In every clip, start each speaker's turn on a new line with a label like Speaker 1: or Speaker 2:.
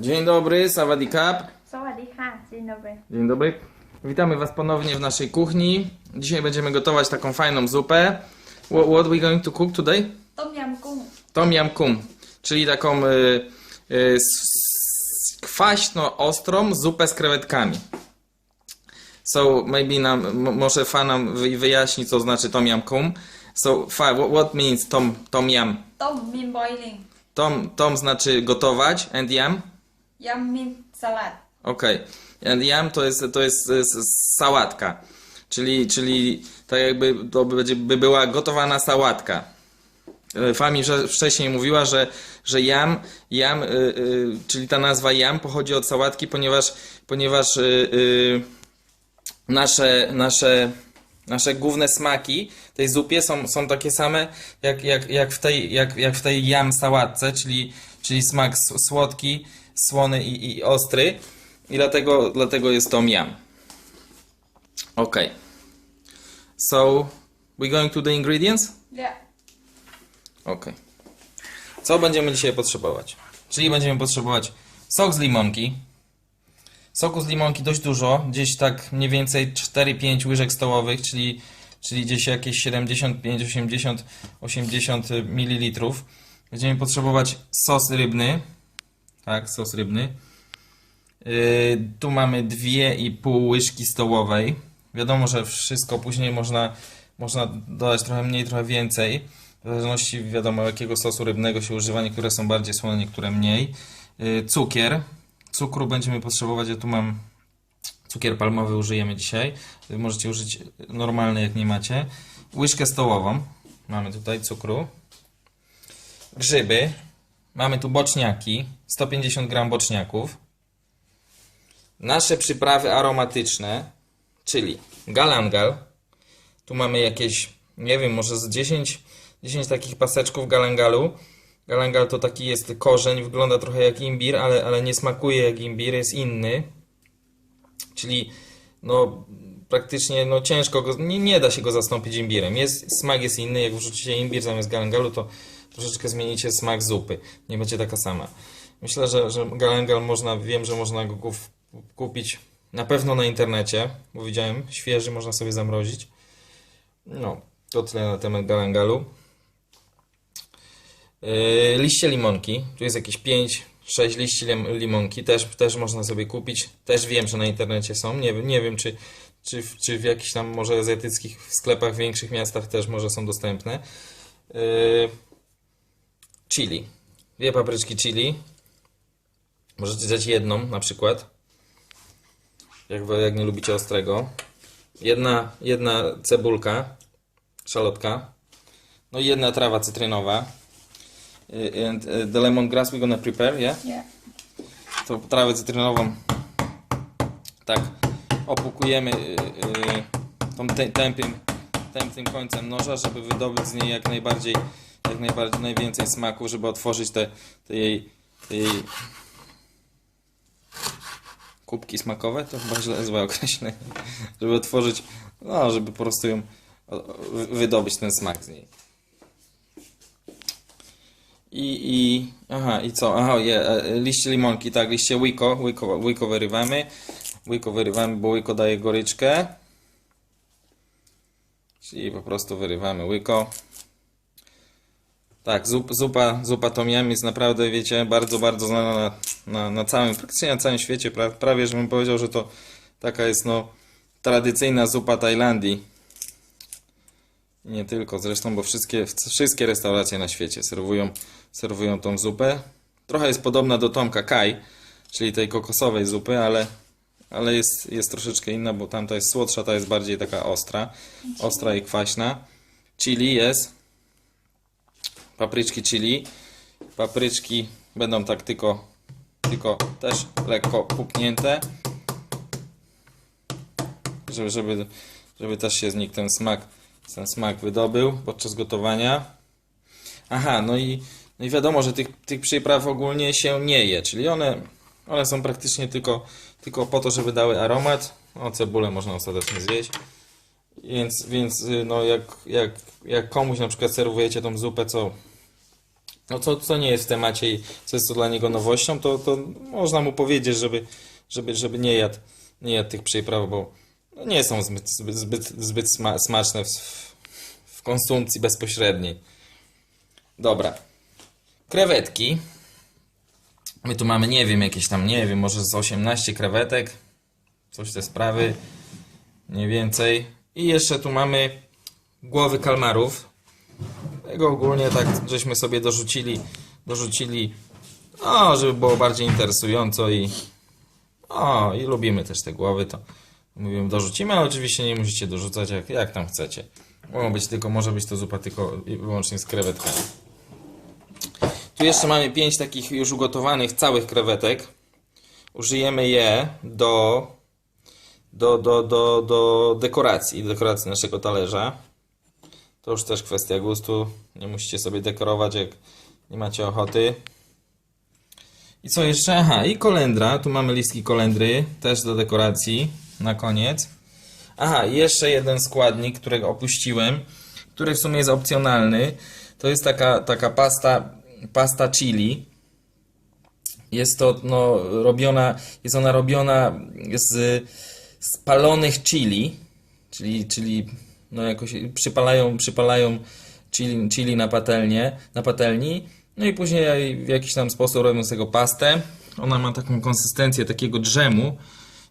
Speaker 1: Dzień dobry, Sawadi Kap.
Speaker 2: dzień dobry.
Speaker 1: Dzień dobry. Witamy Was ponownie w naszej kuchni. Dzisiaj będziemy gotować taką fajną zupę. What, what we going to cook today?
Speaker 2: Tom yam kung.
Speaker 1: Tom yam kung, czyli taką y, y, kwaśno-ostrą zupę z krewetkami. So maybe nam, może fan nam wyjaśni, co znaczy tom yam kung. So, fa, what, what means tom, tom yam?
Speaker 2: Tom mean boiling.
Speaker 1: Tom, tom znaczy gotować and yam?
Speaker 2: Jam mean salad.
Speaker 1: Okej. Okay. To jest, to jest, sałatka. Czyli, czyli tak jakby to będzie, by była gotowana sałatka. E, Fami wcześniej mówiła, że, że jam, jam y, y, czyli ta nazwa jam pochodzi od sałatki, ponieważ, ponieważ y, nasze, nasze, nasze główne smaki tej zupie są, są takie same jak, jak, jak, w tej, jak, jak w tej jam sałatce, czyli, czyli smak słodki, słony i, i ostry. I dlatego, dlatego jest to jam. Ok. So, we going to the ingredients?
Speaker 2: yeah.
Speaker 1: Ok. Co będziemy dzisiaj potrzebować? Czyli będziemy potrzebować sok z limonki. Soku z limonki dość dużo, gdzieś tak mniej więcej 4-5 łyżek stołowych, czyli, czyli gdzieś jakieś 75, 80, 80 ml. Będziemy potrzebować sos rybny. Tak, sos rybny. Yy, tu mamy 2,5 łyżki stołowej. Wiadomo, że wszystko później można, można dodać trochę mniej, trochę więcej. W zależności wiadomo jakiego sosu rybnego się używa. Niektóre są bardziej słone, niektóre mniej. Yy, cukier. Cukru będziemy potrzebować. Ja tu mam cukier palmowy użyjemy dzisiaj. Możecie użyć normalny jak nie macie. Łyżkę stołową. Mamy tutaj cukru. Grzyby. Mamy tu boczniaki. 150 gram boczniaków nasze przyprawy aromatyczne, czyli galangal. Tu mamy jakieś, nie wiem, może z 10, 10 takich paseczków galangalu. Galangal to taki jest korzeń, wygląda trochę jak imbir, ale, ale nie smakuje jak imbir, jest inny. Czyli no praktycznie no ciężko go, nie, nie da się go zastąpić imbirem. Jest, smak jest inny, jak wrzucicie imbir zamiast galangalu, to troszeczkę zmienicie smak zupy. Nie będzie taka sama. Myślę, że, że galangal można, wiem, że można go kup- kupić na pewno na internecie, bo widziałem, świeży, można sobie zamrozić. No, to tyle na temat galangalu. Yy, liście limonki, tu jest jakieś 5, 6 liści lim- limonki, też, też można sobie kupić. Też wiem, że na internecie są. Nie, nie wiem, czy, czy, w- czy w jakichś tam może azjatyckich sklepach w większych miastach też może są dostępne. Yy, chili. Dwie papryczki chili. Możecie dać jedną na przykład. Jak, jak nie lubicie ostrego. Jedna, jedna cebulka, szalotka. No i jedna trawa cytrynowa. Y, And uh, the lemongrass we're gonna prepare, yeah?
Speaker 2: yeah.
Speaker 1: To trawę cytrynową tak opłukujemy y, y, tą tępym, tępym końcem noża, żeby wydobyć z niej jak najbardziej, jak najbardziej najwięcej smaku, żeby otworzyć te, te jej, te jej kubki smakowe, to chyba źle złe określenie, żeby otworzyć, no, żeby po prostu ją wydobyć ten smak z niej. I, i, aha, i co? Aha, je, e, liście limonki, tak, liście łyko, łyko, łyko wyrywamy. Łyko wyrywamy, bo łyko daje goryczkę. Czyli po prostu wyrywamy łyko. Tak, zup, zupa, zupa tom yum jest naprawdę, wiecie, bardzo, bardzo znana na, na, na całym, praktycznie na całym świecie. Pra, prawie, żebym powiedział, że to taka jest, no, tradycyjna zupa Tajlandii. Nie tylko, zresztą, bo wszystkie, wszystkie restauracje na świecie serwują, serwują tą zupę. Trochę jest podobna do Tomka Kai, czyli tej kokosowej zupy, ale, ale jest, jest troszeczkę inna, bo tamta jest słodsza, ta jest bardziej taka ostra, ostra i kwaśna. Chili jest, papryczki chili. Papryczki będą tak tylko, tylko też lekko puknięte, żeby, żeby, żeby też się z nich ten smak, ten smak wydobył podczas gotowania. Aha, no i, no i wiadomo, że tych, tych przypraw ogólnie się nie je, czyli one, one są praktycznie tylko, tylko po to, żeby dały aromat. O, cebulę można ostatecznie zjeść. Więc, więc y, no jak, jak, jak komuś na przykład serwujecie tą zupę, co no co, co nie jest w temacie i co jest to dla niego nowością, to, to można mu powiedzieć, żeby, żeby, żeby nie jadł, nie jadł tych przypraw, bo no nie są zbyt, zbyt, zbyt, zbyt sma, smaczne w, w konsumpcji bezpośredniej. Dobra. Krewetki. My tu mamy, nie wiem, jakieś tam, nie wiem, może z 18 krewetek. Coś te sprawy. Nie więcej. I jeszcze tu mamy głowy kalmarów. Tego ogólnie tak żeśmy sobie dorzucili, dorzucili, o, żeby było bardziej interesująco i o, i lubimy też te głowy, to mówimy dorzucimy, ale oczywiście nie musicie dorzucać jak, jak tam chcecie. Mogą być tylko, może być to zupa tylko i wyłącznie z krewetkami. Tu jeszcze mamy pięć takich już ugotowanych całych krewetek. Użyjemy je do, do, do, do, do dekoracji, dekoracji naszego talerza. To już też kwestia gustu. Nie musicie sobie dekorować, jak nie macie ochoty. I co jeszcze? Aha, i kolendra. Tu mamy listki kolendry, też do dekoracji na koniec. Aha, jeszcze jeden składnik, którego opuściłem, który w sumie jest opcjonalny. To jest taka, taka pasta, pasta chili. Jest to no, robiona, jest ona robiona z spalonych chili, czyli, czyli no jakoś przypalają, przypalają chili, chili na patelnię, na patelni, no i później w jakiś tam sposób robią z tego pastę. Ona ma taką konsystencję takiego drzemu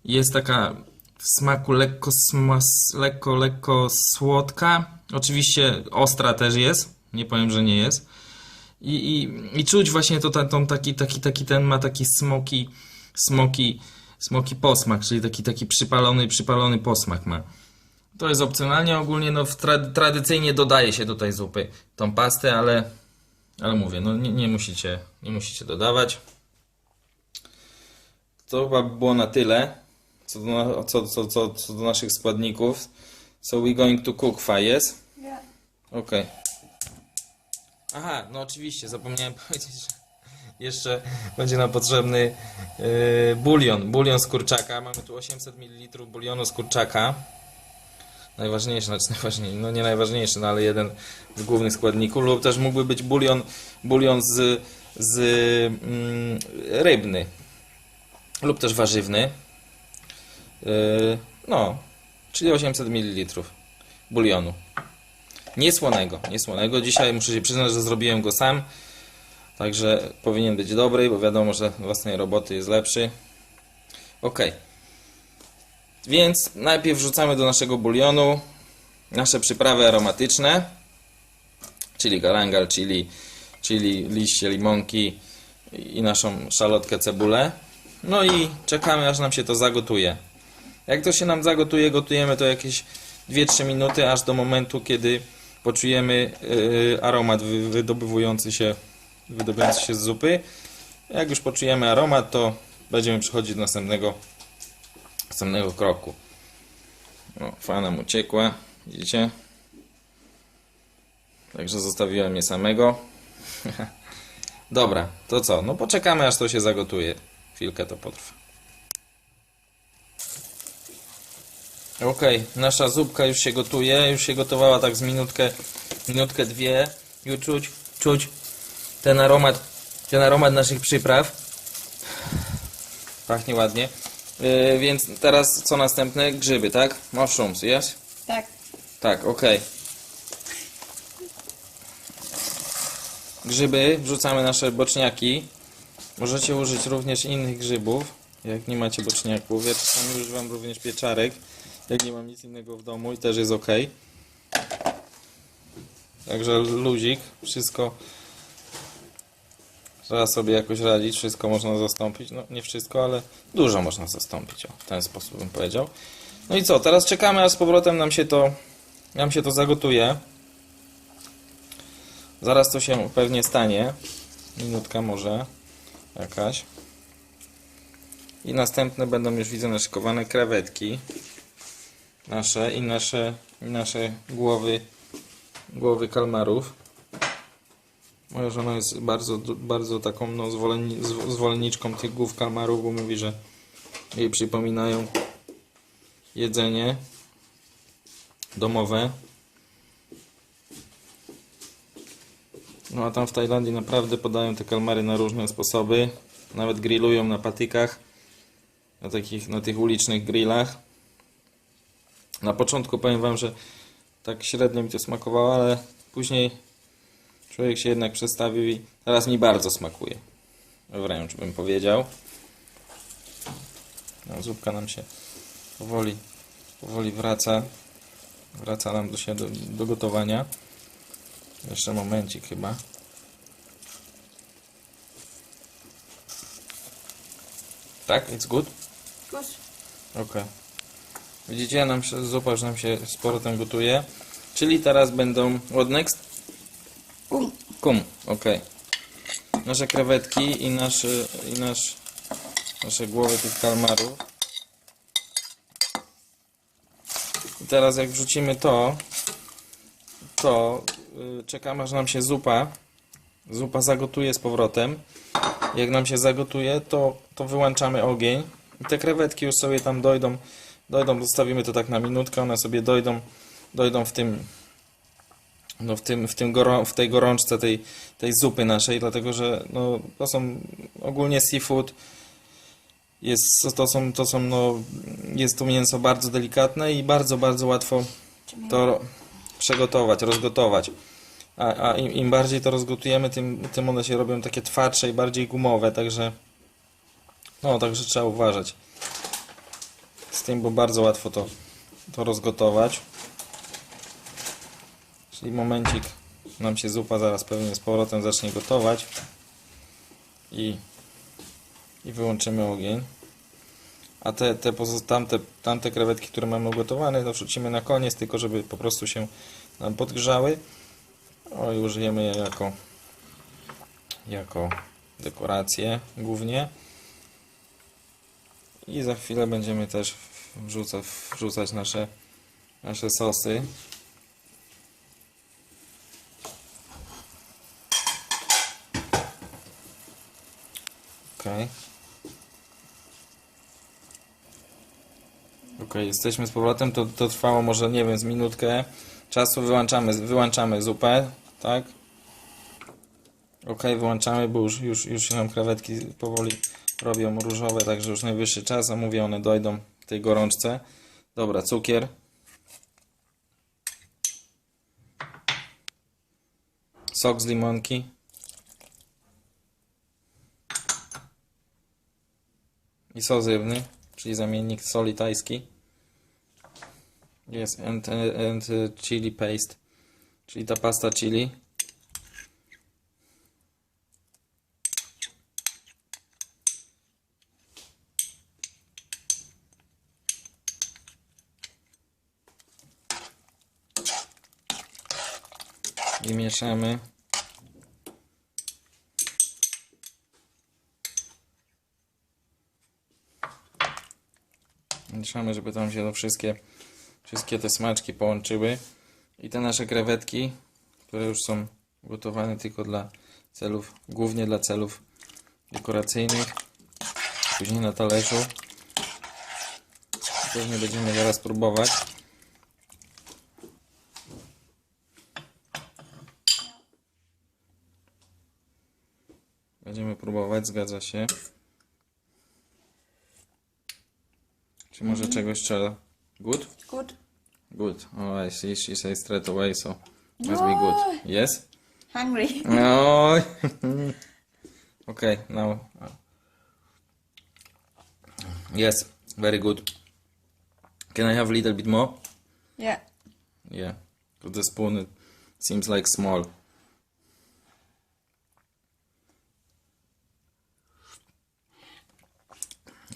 Speaker 1: jest taka w smaku lekko, smas, lekko, lekko słodka. Oczywiście ostra też jest, nie powiem, że nie jest. I, i, i czuć właśnie to, tą, taki, taki, taki ten ma taki smoki, smoki, smoki posmak, czyli taki, taki przypalony, przypalony posmak ma. To jest opcjonalnie, ogólnie no, tra tradycyjnie dodaje się do tej zupy tą pastę, ale, ale mówię, no nie, nie, musicie, nie musicie dodawać. To chyba by było na tyle, co do, co, co, co, co do naszych składników. So we going to cook fires.
Speaker 2: Yeah.
Speaker 1: Okej. Aha, no oczywiście, zapomniałem powiedzieć, że jeszcze będzie nam potrzebny yy, bulion, bulion z kurczaka. Mamy tu 800 ml bulionu z kurczaka. Najważniejszy, znaczy najważniejszy, no nie najważniejszy, no ale jeden z głównych składników. Lub też mógłby być bulion, bulion z, z mm, rybny. Lub też warzywny. Yy, no, czyli 800 ml bulionu. Niesłonego, niesłonego. Dzisiaj muszę się przyznać, że zrobiłem go sam. Także powinien być dobry, bo wiadomo, że własnej roboty jest lepszy. Ok. Więc najpierw wrzucamy do naszego bulionu nasze przyprawy aromatyczne, czyli galangal, czyli, czyli liście limonki i naszą szalotkę cebulę. No i czekamy aż nam się to zagotuje. Jak to się nam zagotuje, gotujemy to jakieś 2-3 minuty, aż do momentu, kiedy poczujemy yy, aromat wy- wydobywujący się, wydobywający się z zupy. Jak już poczujemy aromat, to będziemy przechodzić do następnego, następnego kroku. O, fana nam uciekła, widzicie? Także zostawiłem je samego. Dobra, to co? No poczekamy aż to się zagotuje. Chwilkę to potrwa. Okej, nasza zupka już się gotuje, już się gotowała tak z minutkę, minutkę dwie. Już czuć, czuć ten aromat, ten aromat naszych przypraw. Pachnie ładnie. Yy, więc teraz co następne? Grzyby, tak? Mushrooms, jest?
Speaker 2: Tak.
Speaker 1: Tak, okej. Grzyby, wrzucamy nasze boczniaki. Możecie użyć również innych grzybów, jak nie macie boczniaków. Ja czasami używam również pieczarek, jak nie mam nic innego w domu i też jest ok. Także luzik, wszystko trzeba sobie jakoś radzić, wszystko można zastąpić. No nie wszystko, ale dużo można zastąpić, o, w ten sposób bym powiedział. No i co, teraz czekamy, aż z powrotem nam się to, nam się to zagotuje. Zaraz to się pewnie stanie. Minutka może jakaś. I następne będą już widzę naszykowane krewetki. Nasze i nasze, i nasze głowy, głowy kalmarów. Moja żona jest bardzo, bardzo taką no, zwolenni, zw- zwolenniczką tych głów kalmarów, bo mówi, że jej przypominają jedzenie domowe. No a tam w Tajlandii naprawdę podają te kalmary na różne sposoby. Nawet grillują na patykach, na takich, na tych ulicznych grillach. Na początku powiem wam, że tak średnio mi to smakowało, ale później człowiek się jednak przestawił i teraz mi bardzo smakuje. Wręcz bym powiedział. No, zupka nam się powoli, powoli wraca. Wraca nam do, się do, do gotowania. Jeszcze momencik chyba. Tak? It's good?
Speaker 2: Good.
Speaker 1: Ok. Widzicie, nam się, zupa już nam się z powrotem gotuje. Czyli teraz będą what next?
Speaker 2: Kum.
Speaker 1: Kum, ok. Nasze krewetki i, nasz, i nasz, nasze głowy tych kalmarów. I teraz jak wrzucimy to, to y, czekamy aż nam się zupa, zupa zagotuje z powrotem. Jak nam się zagotuje, to, to wyłączamy ogień. I te krewetki już sobie tam dojdą, dojdą, zostawimy to tak na minutkę, one sobie dojdą, dojdą w tym, no w, tym, w, tym gorą, w tej gorączce tej, tej zupy naszej, dlatego że no, to są ogólnie seafood. Jest, to są, to są, no, jest to mięso bardzo delikatne i bardzo, bardzo łatwo to przegotować, rozgotować. A, a im, im bardziej to rozgotujemy, tym, tym one się robią takie twardsze i bardziej gumowe, także no, także trzeba uważać z tym, bo bardzo łatwo to, to rozgotować. Czyli momencik, nam się zupa zaraz pewnie z powrotem zacznie gotować i, i wyłączymy ogień. A te, te tamte, tamte krewetki, które mamy ugotowane, to wrzucimy na koniec, tylko żeby po prostu się nam podgrzały. O, i użyjemy je jako, jako dekorację głównie. I za chwilę będziemy też wrzucać, wrzucać nasze, nasze sosy. Okej. Okej, jesteśmy z powrotem. To, to trwało może, nie wiem, z minutkę czasu. Wyłączamy, wyłączamy zupę, tak? Okej, wyłączamy, bo już, już, już się nam krewetki powoli robią różowe, także już najwyższy czas. A mówię, one dojdą tej gorączce. Dobra, cukier. Sok z limonki. I sos rybny, czyli zamiennik soli tajski. Jest and, and uh, chili paste, czyli ta pasta chili. I mieszamy. Mieszamy, żeby tam się to wszystkie, wszystkie te smaczki połączyły. I te nasze krewetki, które już są gotowane tylko dla celów, głównie dla celów dekoracyjnych. Później na talerzu. Pewnie będziemy zaraz próbować. Próbować, zgadza się. Czy może czegoś trzeba? Good?
Speaker 2: Good.
Speaker 1: Good. Oh, I see. She says straight away, so must be good. Yes?
Speaker 2: Hungry.
Speaker 1: No. okay, now. Yes, very good. Can I have a little bit more?
Speaker 2: Yeah.
Speaker 1: Yeah, 'cause the spoon it seems like small.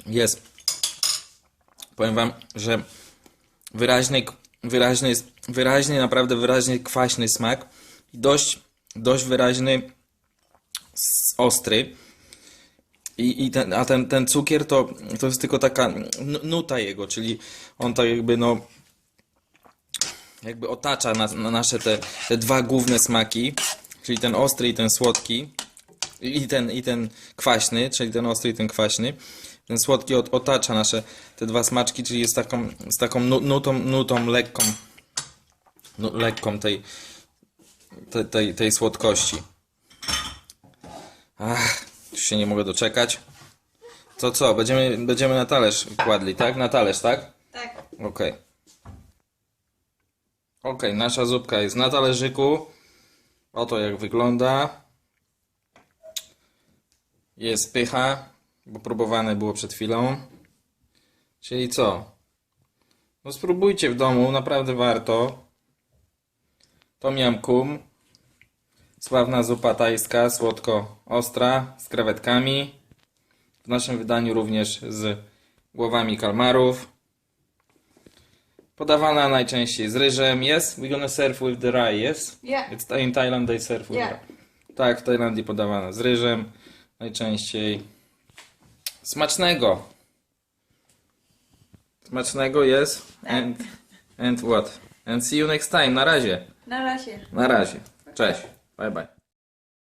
Speaker 1: Jest. Powiem wam, że wyraźny, wyraźny, jest- wyraźny, naprawdę wyraźnie kwaśny smak. i Dość, dość wyraźny, ostry. I, i ten, a ten, ten cukier to, to jest tylko taka nuta jego, czyli on tak jakby no jakby otacza na, na nasze te, te dwa główne smaki, czyli ten ostry i ten słodki, i ten, i ten kwaśny, czyli ten ostry i ten kwaśny. Ten słodki ot, otacza nasze te dwa smaczki, czyli jest taką, z taką nu, nutą, nutą lekką, nu, lekką tej, tej, tej, tej słodkości. Ach, już się nie mogę doczekać. To co, będziemy, będziemy na talerz kładli, tak? Na talerz, tak?
Speaker 2: Tak.
Speaker 1: Okej. Okej, nasza zupka jest na talerzyku. Oto jak wygląda. Jest pycha, bo próbowane było przed chwilą. Czyli co? No spróbujcie w domu, naprawdę warto. Tom yam kum. Sławna zupa tajska, słodko-ostra, z krewetkami. W naszym wydaniu również z głowami kalmarów. Podawana najczęściej z ryżem. Yes, we're gonna serve with the rye, yes?
Speaker 2: Yeah.
Speaker 1: It's in Thailand they serve with
Speaker 2: Yeah.
Speaker 1: rye. Tak, w Tajlandii podawana z ryżem najczęściej. Smacznego. Smacznego jest. And, and what? And see you next time. Na razie.
Speaker 2: Na razie.
Speaker 1: Na razie. Cześć. Bye bye.